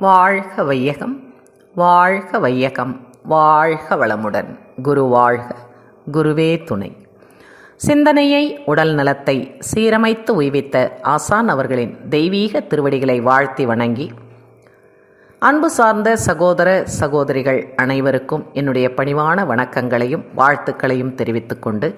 வாழ்க வையகம் வாழ்க வையகம் வாழ்க வளமுடன் குரு வாழ்க குருவே துணை. சிந்தனையை உடல் நலத்தை சீரமைத்து உய்வித்த ஆசான் அவர்களின் தெய்வீக திருவடிகளை வாழ்த்தி வணங்கி அன்பு சார்ந்த சகோதர சகோதரிகள் அனைவருக்கும் என்னுடைய பணிவான வணக்கங்களையும் வாழ்த்துக்களையும் தெரிவித்துக்கொண்டு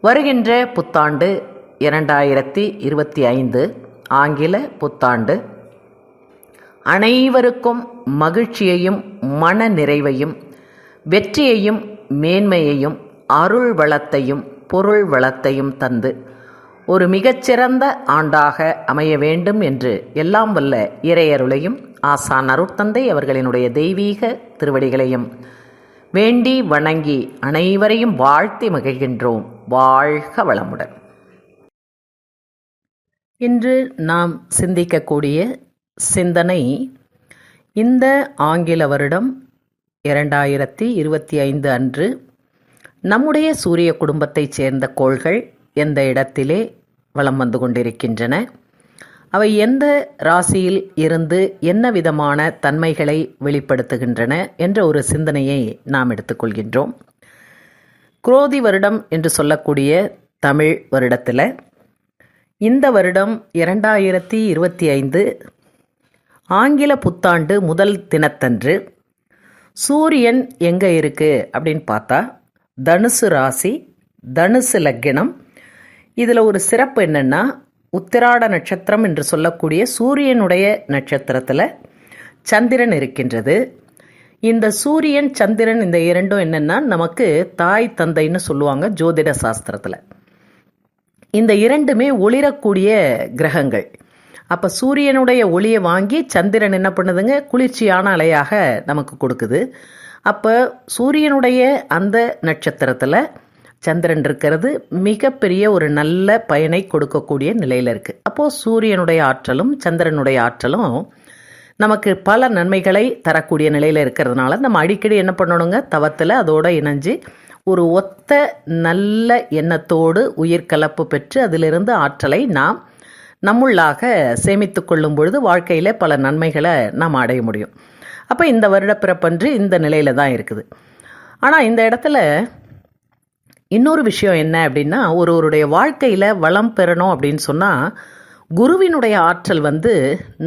வருகின்ற புத்தாண்டு இரண்டாயிரத்தி இருபத்தி ஐந்து ஆங்கில புத்தாண்டு அனைவருக்கும் மகிழ்ச்சியையும் மன நிறைவையும் வெற்றியையும் மேன்மையையும் அருள் வளத்தையும் பொருள் வளத்தையும் தந்து ஒரு மிகச்சிறந்த ஆண்டாக அமைய வேண்டும் என்று எல்லாம் வல்ல இறையருளையும் ஆசான் அருட்தந்தை அவர்களினுடைய தெய்வீக திருவடிகளையும் வேண்டி வணங்கி அனைவரையும் வாழ்த்தி மகிழ்கின்றோம். வாழ்க வளமுடன். இன்று நாம் சிந்திக்கக்கூடிய சிந்தனை. இந்த ஆங்கில வருடம் இரண்டாயிரத்தி இருபத்தி ஐந்து அன்று நம்முடைய சூரிய குடும்பத்தைச் சேர்ந்த கோள்கள் எந்த இடத்திலே வலம் வந்து கொண்டிருக்கின்றன? அவை எந்த ராசியில் இருந்து என்ன விதமான தன்மைகளை வெளிப்படுத்துகின்றன என்ற ஒரு சிந்தனையை நாம் எடுத்துக்கொள்கின்றோம் குரோதி வருடம் என்று சொல்லக்கூடிய தமிழ் வருடத்தில் இந்த வருடம் இரண்டாயிரத்தி இருபத்தி ஐந்து ஆங்கில புத்தாண்டு முதல் தினத்தன்று சூரியன் எங்கே இருக்குது அப்படின்னு பார்த்தா தனுசு ராசி தனுசு லக்கினம் இதில் ஒரு சிறப்பு என்னென்னா உத்திராட நட்சத்திரம் என்று சொல்லக்கூடிய சூரியனுடைய நட்சத்திரத்தில் சந்திரன் இருக்கின்றது. இந்த சூரியன் சந்திரன் இந்த இரண்டும் என்னென்னா நமக்கு தாய் தந்தைன்னு சொல்லுவாங்க ஜோதிட சாஸ்திரத்தில். இந்த இரண்டுமே ஒளிரக்கூடிய கிரகங்கள். அப்போ சூரியனுடைய ஒளியை வாங்கி சந்திரன் என்ன பண்ணுதுங்க? குளிர்ச்சியான அலையாக நமக்கு கொடுக்குது. அப்போ சூரியனுடைய அந்த நட்சத்திரத்தில் சந்திரன் இருக்கிறது மிகப்பெரிய ஒரு நல்ல பயனை கொடுக்கக்கூடிய நிலையில் இருக்குது அப்போது சூரியனுடைய ஆற்றலும் சந்திரனுடைய ஆற்றலும் நமக்கு பல நன்மைகளை தரக்கூடிய நிலையில் இருக்கிறதுனால நம்ம அடிக்கடி என்ன பண்ணணுங்க? தவத்தில் அதோடு இணைஞ்சு ஒரு ஒத்த நல்ல எண்ணத்தோடு உயிர் கலப்பு பெற்று அதிலிருந்து ஆற்றலை நாம் நம்முள்ளாக சேமித்து கொள்ளும் பொழுது வாழ்க்கையில் பல நன்மைகளை நாம் அடைய முடியும். அப்போ இந்த வருடப்பிறப்பன்று இந்த நிலையில் தான் இருக்குது. ஆனால் இந்த இடத்துல இன்னொரு விஷயம் என்ன அப்படின்னா ஒருவருடைய வாழ்க்கையில் வளம் பெறணும் அப்படின்னு சொன்னால் குருவினுடைய ஆற்றல் வந்து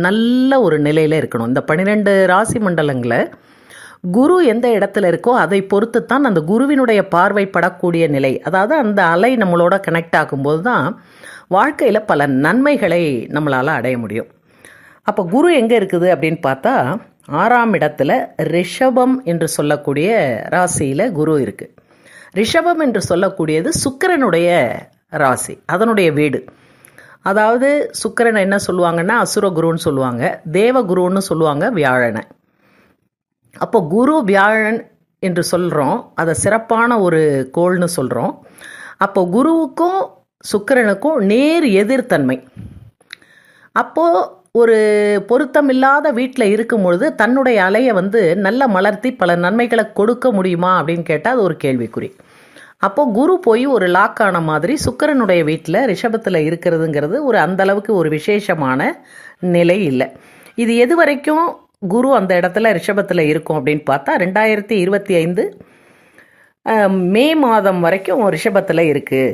நல்ல ஒரு நிலையில் இருக்கணும். இந்த பன்னிரெண்டு ராசி மண்டலங்களை குரு எந்த இடத்துல இருக்கோ அதை பொறுத்து தான் அந்த குருவினுடைய பார்வைப்படக்கூடிய நிலை. அதாவது அந்த அலை நம்மளோட கனெக்ட் ஆகும்போது தான் வாழ்க்கையில் பல நன்மைகளை நம்மளால் அடைய முடியும். அப்போ குரு எங்கே இருக்குது அப்படின்னு பார்த்தா ஆறாம் இடத்துல ரிஷபம் என்று சொல்லக்கூடிய ராசியில் குரு இருக்குது ரிஷபம் என்று சொல்லக்கூடியது சுக்கரனுடைய ராசி அதனுடைய வீடு. அதாவது சுக்கரனை என்ன சொல்லுவாங்கன்னா அசுரகுருன்னு சொல்லுவாங்க தேவகுருன்னு சொல்லுவாங்க வியாழனை. அப்போ குரு வியாழன் என்று சொல்கிறோம் அதை சிறப்பான ஒரு கோள்னு சொல்கிறோம் அப்போ குருவுக்கும் சுக்கரனுக்கும் நேர் எதிர்த்தன்மை. அப்போது ஒரு பொருத்தமில்லாத வீட்டில் இருக்கும் பொழுது தன்னுடைய அலையை வந்து நல்ல மலர்த்தி பல நன்மைகளை கொடுக்க முடியுமா அப்படின்னு கேட்டால் அது ஒரு கேள்விக்குறி. அப்போது குரு போய் ஒரு லாக் ஆன மாதிரி சுக்கரனுடைய வீட்டில் ரிஷபத்தில் இருக்கிறதுங்கிறது ஒரு அந்தளவுக்கு ஒரு விசேஷமான நிலை இல்லை. இது எது வரைக்கும் குரு அந்த இடத்துல ரிஷபத்தில் இருக்கும் அப்படின்னு பார்த்தா ரெண்டாயிரத்தி இருபத்தி ஐந்து மே மாதம் வரைக்கும் ரிஷபத்தில் இருக்குது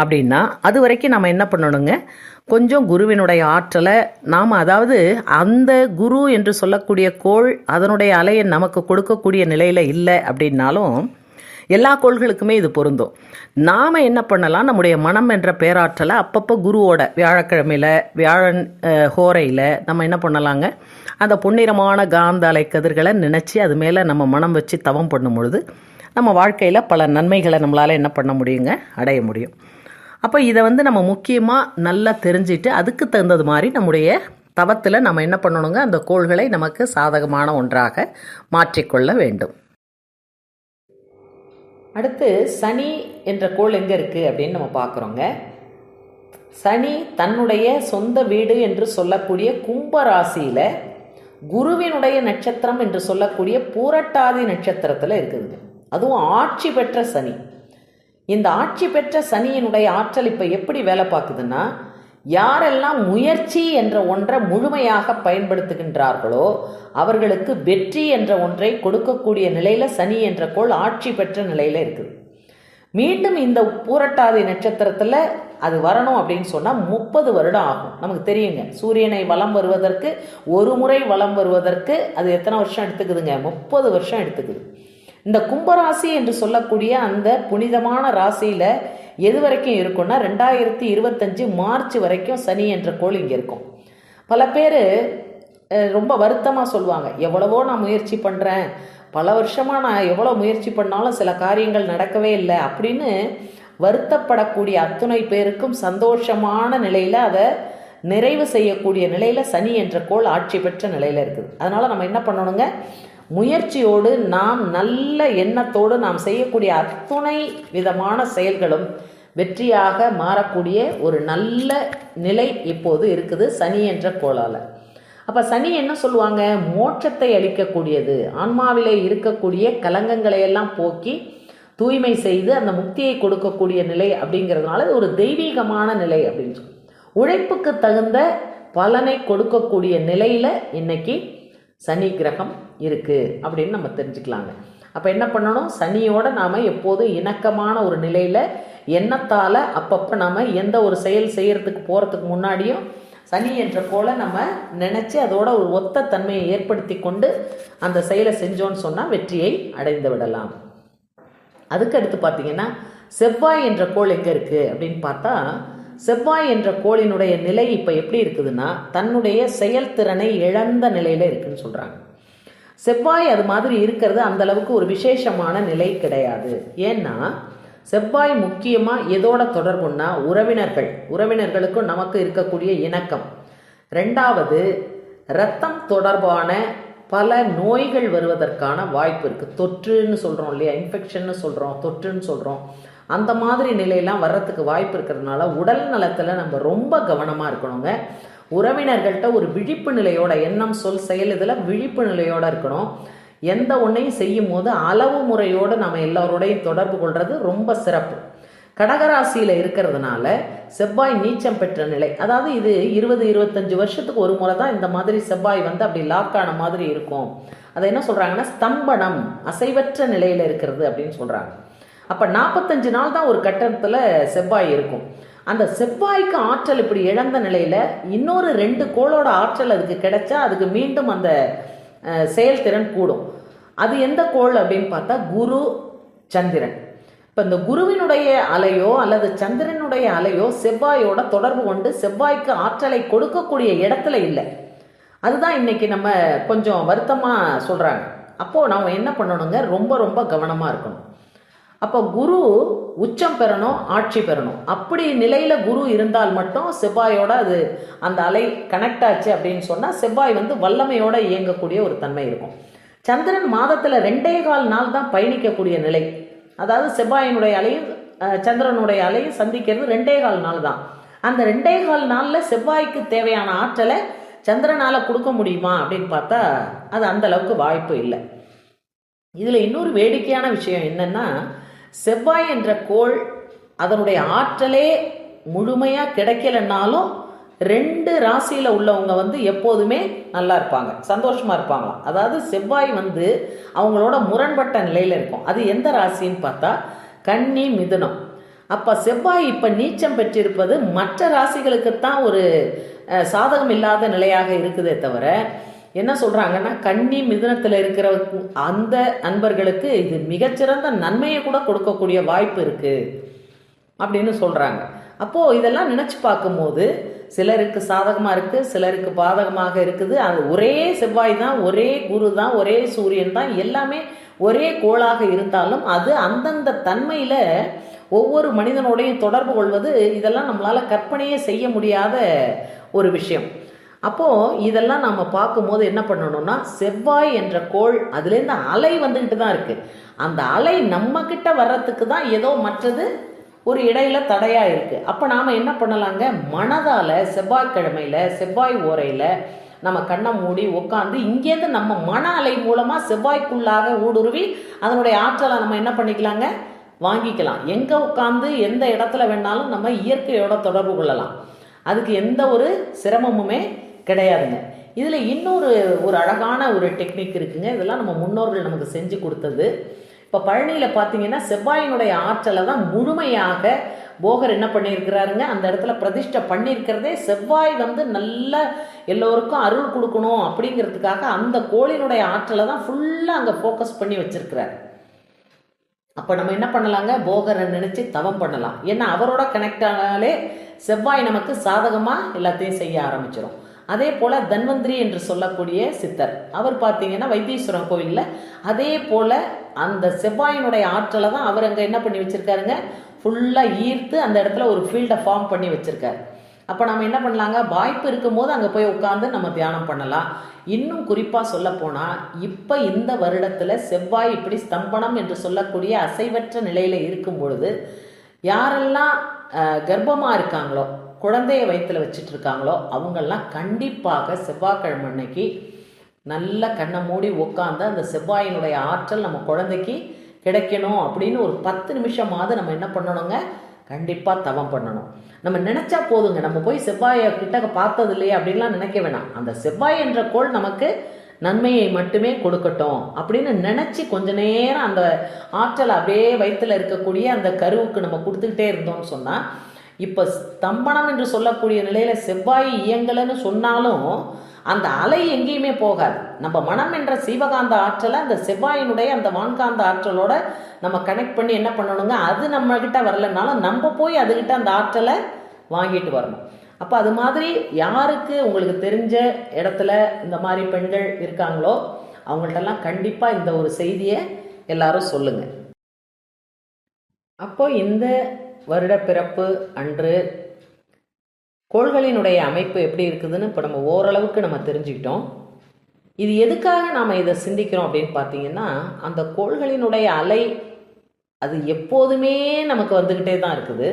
அப்படின்னா அது வரைக்கும் நம்ம என்ன பண்ணணுங்க? கொஞ்சம் குருவினுடைய ஆற்றலை நாம் அதாவது அந்த குரு என்று சொல்லக்கூடிய கோள் அதனுடைய அலையை நமக்கு கொடுக்கக்கூடிய நிலையில் இல்லை அப்படின்னாலும் எல்லா கோள்களுக்குமே இது பொருந்தும். நாம் என்ன பண்ணலாம்? நம்முடைய மனம் என்ற பேராற்றலை அப்பப்போ குருவோட வியாழக்கிழமையில் வியாழன் ஹோரையில் நம்ம என்ன பண்ணலாங்க? அந்த பொன்னிறமான காந்த அலை கதிர்களை நினச்சி அது மேலே நம்ம மனம் வச்சு தவம் பண்ணும் பொழுது நம்ம வாழ்க்கையில் பல நன்மைகளை நம்மளால் என்ன பண்ண முடியுங்க? அடைய முடியும். அப்போ இதை வந்து நம்ம முக்கியமாக நல்லா தெரிஞ்சுட்டு அதுக்கு தகுந்தது மாதிரி நம்முடைய தவத்தில் நம்ம என்ன பண்ணணுங்க? அந்த கோள்களை நமக்கு சாதகமான ஒன்றாக மாற்றிக்கொள்ள வேண்டும். அடுத்து சனி என்ற கோள் எங்கே இருக்குது அப்படின்னு நம்ம பார்க்குறோங்க. சனி தன்னுடைய சொந்த வீடு என்று சொல்லக்கூடிய கும்ப ராசியில் குருவினுடைய நட்சத்திரம் என்று சொல்லக்கூடிய பூரட்டாதி நட்சத்திரத்தில் இருக்குதுங்க. அதுவும் ஆட்சி பெற்ற சனி. இந்த ஆட்சி பெற்ற சனியினுடைய ஆற்றல் இப்போ எப்படி வேலை பார்க்குதுன்னா யாரெல்லாம் முயற்சி என்ற ஒன்றை முழுமையாக பயன்படுத்துகின்றார்களோ அவர்களுக்கு வெற்றி என்ற ஒன்றை கொடுக்கக்கூடிய நிலையில் சனி என்ற கோள் ஆட்சி பெற்ற நிலையில் இருக்குது. மீண்டும் இந்த பூரட்டாதி நட்சத்திரத்தில் அது வரணும் அப்படின்னு சொன்னால் முப்பது வருடம் ஆகும். நமக்கு தெரியுங்க. சூரியனை வலம் வருவதற்கு ஒரு முறை வலம் வருவதற்கு அது எத்தனை வருஷம் எடுத்துக்குதுங்க? முப்பது வருஷம் எடுத்துக்குது. இந்த கும்பராசி என்று சொல்லக்கூடிய அந்த புனிதமான ராசியில் எது வரைக்கும் இருக்கும்னா ரெண்டாயிரத்தி இருபத்தஞ்சு மார்ச் வரைக்கும் சனி என்ற கோள் இங்கே இருக்கும். பல பேர் ரொம்ப வருத்தமாக சொல்லுவாங்க. எவ்வளவோ நான் முயற்சி பண்ணுறேன் பல வருஷமாக நான் எவ்வளோ முயற்சி பண்ணாலும் சில காரியங்கள் நடக்கவே இல்லை அப்படின்னு வருத்தப்படக்கூடிய அத்துணை பேருக்கும் சந்தோஷமான நிலையில் அதை நிறைவு செய்யக்கூடிய நிலையில் சனி என்ற கோள் ஆட்சி பெற்ற நிலையில் இருக்குது. அதனால் நம்ம என்ன பண்ணணுங்க? முயற்சியோடு நாம் நல்ல எண்ணத்தோடு நாம் செய்யக்கூடிய அத்துணை விதமான செயல்களும் வெற்றியாக மாறக்கூடிய ஒரு நல்ல நிலை இப்போது இருக்குது சனி என்ற கோளால். அப்போ சனி என்ன சொல்லுவாங்க? மோட்சத்தை அளிக்கக்கூடியது. ஆன்மாவிலே இருக்கக்கூடிய கலங்கங்களை எல்லாம் போக்கி தூய்மை செய்து அந்த முக்தியை கொடுக்கக்கூடிய நிலை அப்படிங்கிறதுனால ஒரு தெய்வீகமான நிலை அப்படின்னு சொல்லி. உழைப்புக்கு தகுந்த பலனை கொடுக்கக்கூடிய நிலையில் இன்னைக்கு சனி கிரகம் இருக்குது அப்படின்னு நம்ம தெரிஞ்சுக்கலாங்க. அப்போ என்ன பண்ணணும்? சனியோட நாம் எப்போதும் இணக்கமான ஒரு நிலையில் எண்ணத்தால் அப்பப்போ நாம் எந்த ஒரு செயல் செய்கிறதுக்கு போகிறதுக்கு முன்னாடியும் சனி என்ற கோலை நம்ம நினச்சி அதோட ஒரு ஒத்த தன்மையை ஏற்படுத்தி கொண்டு அந்த செயலை செஞ்சோன்னு சொன்னால் வெற்றியை அடைந்து விடலாம். அதுக்கு அடுத்து பார்த்தீங்கன்னா செவ்வாய் என்ற கோள் எங்கே இருக்குது அப்படின்னு பார்த்தா செவ்வாய் என்ற கோளினுடைய நிலை இப்போ எப்படி இருக்குதுன்னா தன்னுடைய செயல்திறனை இழந்த நிலையில் இருக்குன்னு சொல்கிறாங்க செவ்வாய் அது மாதிரி இருக்கிறது அந்த அளவுக்கு ஒரு விசேஷமான நிலை கிடையாது. ஏன்னா செவ்வாய் முக்கியமாக எதோட தொடர்புன்னா உறவினர்கள். உறவினர்களுக்கும் நமக்கு இருக்கக்கூடிய இணக்கம். ரெண்டாவது ரத்தம் தொடர்பான பல நோய்கள் வருவதற்கான வாய்ப்பு இருக்குது தொற்றுன்னு சொல்கிறோம் இல்லையா? இன்ஃபெக்ஷன்னு சொல்கிறோம் தொற்றுன்னு சொல்கிறோம் அந்த மாதிரி நிலையெல்லாம் வர்றதுக்கு வாய்ப்பு இருக்கிறதுனால உடல் நலத்தில் நம்ம ரொம்ப கவனமாக இருக்கணுங்க. உறவினர்கள்ட்ட ஒரு விழிப்பு நிலையோட எண்ணம் சொல் செயல் இதில் விழிப்பு நிலையோட இருக்கணும். எந்த ஒன்றையும் செய்யும் போது அளவு முறையோடு நம்ம எல்லோரோடையும் தொடர்பு கொள்வது ரொம்ப சிறப்பு. கடகராசியில் இருக்கிறதுனால செவ்வாய் நீச்சம் பெற்ற நிலை அதாவது இது இருபது இருபத்தஞ்சு வருஷத்துக்கு ஒரு முறை தான் இந்த மாதிரி செவ்வாய் வந்து அப்படி லாக் ஆன மாதிரி இருக்கும். அதை என்ன சொல்கிறாங்கன்னா ஸ்தம்பனம் அசைவற்ற நிலையில் இருக்கிறது அப்படின்னு சொல்கிறாங்க அப்போ நாற்பத்தஞ்சு நாள் தான் ஒரு கட்டத்தில் செவ்வாய் இருக்கும். அந்த செவ்வாய்க்கு ஆற்றல் இப்படி இழந்த நிலையில் இன்னொரு ரெண்டு கோளோட ஆற்றல் அதுக்கு கிடைச்சா அதுக்கு மீண்டும் அந்த செயல்திறன் கூடும். அது எந்த கோள் அப்படின்னு பார்த்தா குரு சந்திரன். இப்போ இந்த குருவினுடைய அலையோ அல்லது சந்திரனுடைய அலையோ செவ்வாயோட தொடர்பு கொண்டு செவ்வாய்க்கு ஆற்றலை கொடுக்கக்கூடிய இடத்துல இல்லை. அதுதான் இன்னைக்கு நம்ம கொஞ்சம் வருத்தமாக சொல்கிறாங்க அப்போது நம்ம என்ன பண்ணணுங்க? ரொம்ப ரொம்ப கவனமாக இருக்கணும். அப்போ குரு உச்சம் பெறணும் ஆட்சி பெறணும். அப்படி நிலையில் குரு இருந்தால் மட்டும் செவ்வாயோட அது அந்த அலை கனெக்ட் ஆச்சு அப்படின்னு சொன்னால் செவ்வாய் வந்து வல்லமையோட இயங்கக்கூடிய ஒரு தன்மை இருக்கும். சந்திரன் மாதத்தில் ரெண்டே கால் நாள் தான் பயணிக்கக்கூடிய நிலை. அதாவது செவ்வாயினுடைய அலையும் சந்திரனுடைய அலையும் சந்திக்கிறது ரெண்டே கால் நாள் தான். அந்த ரெண்டே கால் நாளில் செவ்வாய்க்கு தேவையான ஆற்றலை சந்திரனால் கொடுக்க முடியுமா அப்படின்னு பார்த்தா அது அந்த அளவுக்கு வாய்ப்பு இல்லை. இதில் இன்னொரு வேடிக்கையான விஷயம் என்னென்னா செவ்வாய் என்ற கோள் அதனுடைய ஆற்றலே முழுமையாக கிடைக்கலன்னாலும் ரெண்டு ராசியில் உள்ளவங்க வந்து எப்போதுமே நல்லா இருப்பாங்க சந்தோஷமாக இருப்பாங்களாம். அதாவது செவ்வாய் வந்து அவங்களோட முரண்பட்ட நிலையில் இருக்கும். அது எந்த ராசின்னு பார்த்தா கன்னி மிதுனம். அப்போ செவ்வாய் இப்போ நீச்சம் பெற்றிருப்பது மற்ற ராசிகளுக்குத்தான் ஒரு சாதகம் இல்லாத நிலையாக இருக்குதே தவிர என்ன சொல்கிறாங்கன்னா கன்னி மிதனத்தில் இருக்கிற அந்த அன்பர்களுக்கு இது மிகச்சிறந்த நன்மையை கூட கொடுக்கக்கூடிய வாய்ப்பு இருக்குது அப்படின்னு சொல்கிறாங்க அப்போது இதெல்லாம் நினச்சி பார்க்கும்போது சிலருக்கு சாதகமாக இருக்குது சிலருக்கு பாதகமாக இருக்குது. அது ஒரே செவ்வாய் தான் ஒரே குரு தான் ஒரே சூரியன் தான் எல்லாமே ஒரே கோளாக இருந்தாலும் அது அந்தந்த தன்மையில் ஒவ்வொரு மனிதனோடையும் தொடர்பு கொள்வது இதெல்லாம் நம்மளால் கற்பனையே செய்ய முடியாத ஒரு விஷயம். அப்போது இதெல்லாம் நம்ம பார்க்கும்போது என்ன பண்ணணும்னா செவ்வாய் என்ற கோள் அதுலேருந்து அலை வந்துக்கிட்டு தான் இருக்குது அந்த அலை நம்மக்கிட்ட வர்றதுக்கு தான் ஏதோ மற்றது ஒரு இடையில தடையாக இருக்குது அப்போ நாம் என்ன பண்ணலாங்க? மனதால் செவ்வாய்க்கிழமையில் செவ்வாய் ஓரையில் நம்ம கண்ணை மூடி உட்காந்து இங்கேருந்து நம்ம மன அலை மூலமாக செவ்வாய்க்குள்ளாக ஊடுருவி அதனுடைய ஆற்றலை நம்ம என்ன பண்ணிக்கலாங்க? வாங்கிக்கலாம். எங்கே உட்காந்து எந்த இடத்துல வேணாலும் நம்ம இயற்கையோட தொடர்பு கொள்ளலாம். அதுக்கு எந்த ஒரு சிரமமுமே கிடையாதுங்க. இதில் இன்னொரு ஒரு அழகான ஒரு டெக்னிக் இருக்குங்க. இதெல்லாம் நம்ம முன்னோர்கள் நமக்கு செஞ்சு கொடுத்தது. இப்போ பழனியில் பார்த்தீங்கன்னா செவ்வாயினுடைய ஆற்றலை தான் முழுமையாக போகர் என்ன பண்ணியிருக்கிறாருங்க? அந்த இடத்துல பிரதிஷ்டை பண்ணியிருக்கிறதே செவ்வாய் வந்து நல்ல எல்லோருக்கும் அருள் கொடுக்கணும் அப்படிங்கிறதுக்காக அந்த கோளினுடைய ஆற்றலை தான் ஃபுல்லாக அங்கே ஃபோக்கஸ் பண்ணி வச்சுருக்கிறார். அப்போ நம்ம என்ன பண்ணலாங்க? போகரை நினச்சி தவம் பண்ணலாம். ஏன்னா அவரோட கனெக்ட் ஆனாலே செவ்வாய் நமக்கு சாதகமாக எல்லாத்தையும் செய்ய ஆரம்பிச்சிடும் அதே போல் தன்வந்திரி என்று சொல்லக்கூடிய சித்தர். அவர் பார்த்தீங்கன்னா வைத்தீஸ்வரன் கோவிலில் அதே போல் அந்த செவ்வாயினுடைய ஆற்றலை தான் அவர் அங்கே என்ன பண்ணி வச்சுருக்காருங்க? ஃபுல்லாக ஈர்த்து அந்த இடத்துல ஒரு ஃபீல்டை ஃபார்ம் பண்ணி வச்சுருக்காரு. அப்போ நம்ம என்ன பண்ணலாங்க? வாய்ப்பு இருக்கும்போது அங்கே போய் உட்காந்து நம்ம தியானம் பண்ணலாம். இன்னும் குறிப்பாக சொல்ல போனால் இப்போ இந்த வருடத்தில் செவ்வாய் இப்படி ஸ்தம்பனம் என்று சொல்லக்கூடிய அசைவற்ற நிலையில் இருக்கும் பொழுது யாரெல்லாம் கர்ப்பமாக இருக்காங்களோ குழந்தைய வயிற்றில் வச்சுட்டு இருக்காங்களோ அவங்கெல்லாம் கண்டிப்பாக செவ்வாய்க்கிழமை அன்னைக்கு நல்ல கண்ணை மூடி உட்காந்து அந்த செவ்வாயினுடைய ஆற்றல் நம்ம குழந்தைக்கு கிடைக்கணும் அப்படின்னு ஒரு பத்து நிமிஷமாவது நம்ம என்ன பண்ணணுங்க? கண்டிப்பாக தவம் பண்ணணும். நம்ம நினச்சா போதுங்க. நம்ம போய் செவ்வாயை கிட்ட பார்த்தது இல்லையே அப்படின்லாம் நினைக்க வேணாம். அந்த செவ்வாய் என்ற கோள் நமக்கு நன்மையை மட்டுமே கொடுக்கட்டும் அப்படின்னு நினச்சி கொஞ்ச நேரம் அந்த ஆற்றல் அப்படியே வயிற்றில் இருக்கக்கூடிய அந்த கருவுக்கு நம்ம கொடுத்துக்கிட்டே இருந்தோம்னு சொன்னால் இப்போ ஸ்தம்பனம் என்று சொல்லக்கூடிய நிலையில் செவ்வாய் இயங்கலைன்னு சொன்னாலும் அந்த அலை எங்கேயுமே போகாது. நம்ம மனம் என்ற சீவகாந்த ஆற்றலை அந்த செவ்வாயினுடைய அந்த வான்காந்த ஆற்றலோட நம்ம கனெக்ட் பண்ணி என்ன பண்ணணுங்க? அது நம்மக்கிட்ட வரலனாலும் நம்ம போய் அதுகிட்ட அந்த ஆற்றலை வாங்கிட்டு வரணும். அப்போ அது மாதிரி யாருக்கு உங்களுக்கு தெரிஞ்ச இடத்துல இந்த மாதிரி பெண்கள் இருக்காங்களோ அவங்கள்ட்டெல்லாம் கண்டிப்பாக இந்த ஒரு செய்தியை எல்லாரும் சொல்லுங்கள் அப்போ இந்த வருட பிறப்பு அன்று கோள்களினுடைய அமைப்பு எப்படி இருக்குதுன்னு இப்போ நம்ம ஓரளவுக்கு நம்ம தெரிஞ்சுக்கிட்டோம். இது எதுக்காக நாம் இதை சிந்திக்கிறோம் அப்படின்னு பார்த்தீங்கன்னா அந்த கோள்களினுடைய அலை அது எப்போதுமே நமக்கு வந்துக்கிட்டே தான் இருக்குது.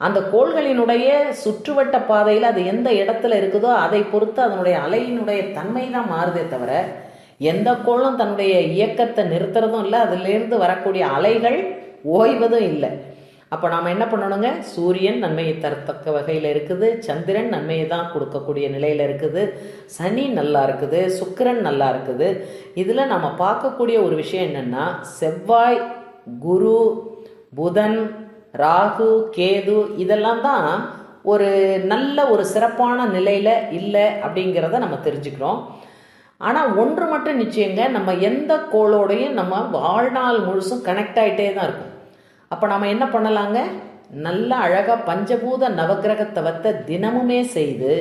அந்த கோள்களினுடைய சுற்றுவட்ட பாதையில் அது எந்த இடத்துல இருக்குதோ அதை பொறுத்து அதனுடைய அலையினுடைய தன்மை தான் மாறுதே தவிர எந்த கோளும் தன்னுடைய இயக்கத்தை நிறுத்துறதும் இல்லை அதுலேருந்து வரக்கூடிய அலைகள் ஓய்வதும் இல்லை. அப்போ நாம் என்ன பண்ணணுங்க? சூரியன் நன்மையை தரத்தக்க வகையில் இருக்குது. சந்திரன் நன்மையை தான் கொடுக்கக்கூடிய நிலையில் இருக்குது. சனி நல்லா இருக்குது. சுக்கிரன் நல்லா இருக்குது. இதில் நம்ம பார்க்கக்கூடிய ஒரு விஷயம் என்னென்னா செவ்வாய் குரு புதன் ராகு கேது இதெல்லாம் தான் ஒரு நல்ல ஒரு சிறப்பான நிலையில் இல்லை அப்படிங்கிறத நம்ம தெரிஞ்சுக்கிறோம். ஆனால் ஒன்று மட்டும் நிச்சயங்க நம்ம எந்த கோளோடையும் நம்ம வாழ்நாள் முழுசும் கனெக்ட் ஆகிட்டே தான் இருக்கும். அப்போ நம்ம என்ன பண்ணலாங்க? நல்ல அழகாக பஞ்சபூத நவகிரக தவத்தை தினமுமே செய்து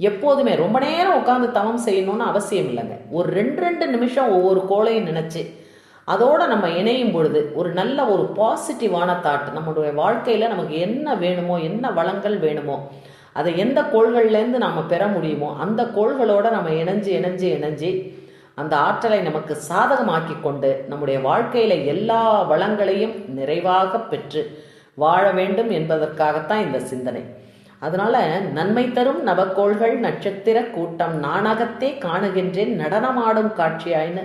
எப்போதுமே ரொம்ப நேரம் உட்காந்து தவம் செய்யணும்னு அவசியம் இல்லைங்க. ஒரு ரெண்டு ரெண்டு நிமிஷம் ஒவ்வொரு கோளையும் நினச்சி அதோடு நம்ம இணையும் பொழுது ஒரு நல்ல ஒரு பாசிட்டிவான தாட் நம்மளுடைய வாழ்க்கையில் நமக்கு என்ன வேணுமோ என்ன வளங்கள் வேணுமோ அதை எந்த கோள்கள்லேருந்து நம்ம பெற முடியுமோ அந்த கோள்களோடு நம்ம இணைஞ்சு இணைஞ்சு இணைஞ்சு அந்த ஆற்றலை நமக்கு சாதகமாக்கி கொண்டு நம்முடைய வாழ்க்கையில் எல்லா வளங்களையும் நிறைவாக பெற்று வாழ வேண்டும் என்பதற்காகத்தான் இந்த சிந்தனை. அதனால நன்மை தரும் நவக்கோள்கள் நட்சத்திர கூட்டம் நானகத்தே காணுகின்றேன் நடனமாடும் காட்சியாயின்னு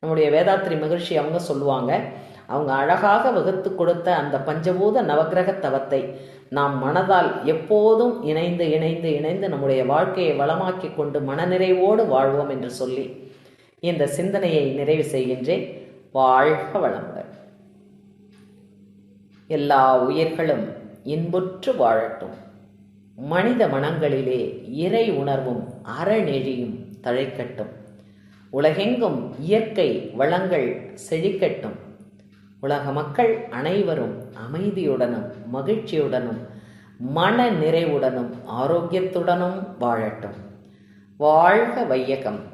நம்முடைய வேதாத்திரி மகிழ்ச்சி அவங்க சொல்லுவாங்க. அவங்க அழகாக வகுத்து கொடுத்த அந்த பஞ்சபூத நவகிரக தவத்தை நாம் மனதால் எப்போதும் இணைந்து இணைந்து இணைந்து நம்முடைய வாழ்க்கையை வளமாக்கி கொண்டு மனநிறைவோடு வாழ்வோம் என்று சொல்லி இந்த சிந்தனையை நிறைவு செய்கின்றேன். வாழ்க வளமுடன். எல்லா உயிர்களும் இன்புற்று வாழட்டும். மனித மனங்களிலே இறை உணர்வும் அறநெழியும் தழைக்கட்டும். உலகெங்கும் இயற்கை வளங்கள் செழிக்கட்டும். உலக மக்கள் அனைவரும் அமைதியுடனும் மகிழ்ச்சியுடனும் மன நிறைவுடனும் ஆரோக்கியத்துடனும் வாழட்டும். வாழ்க வையகம்.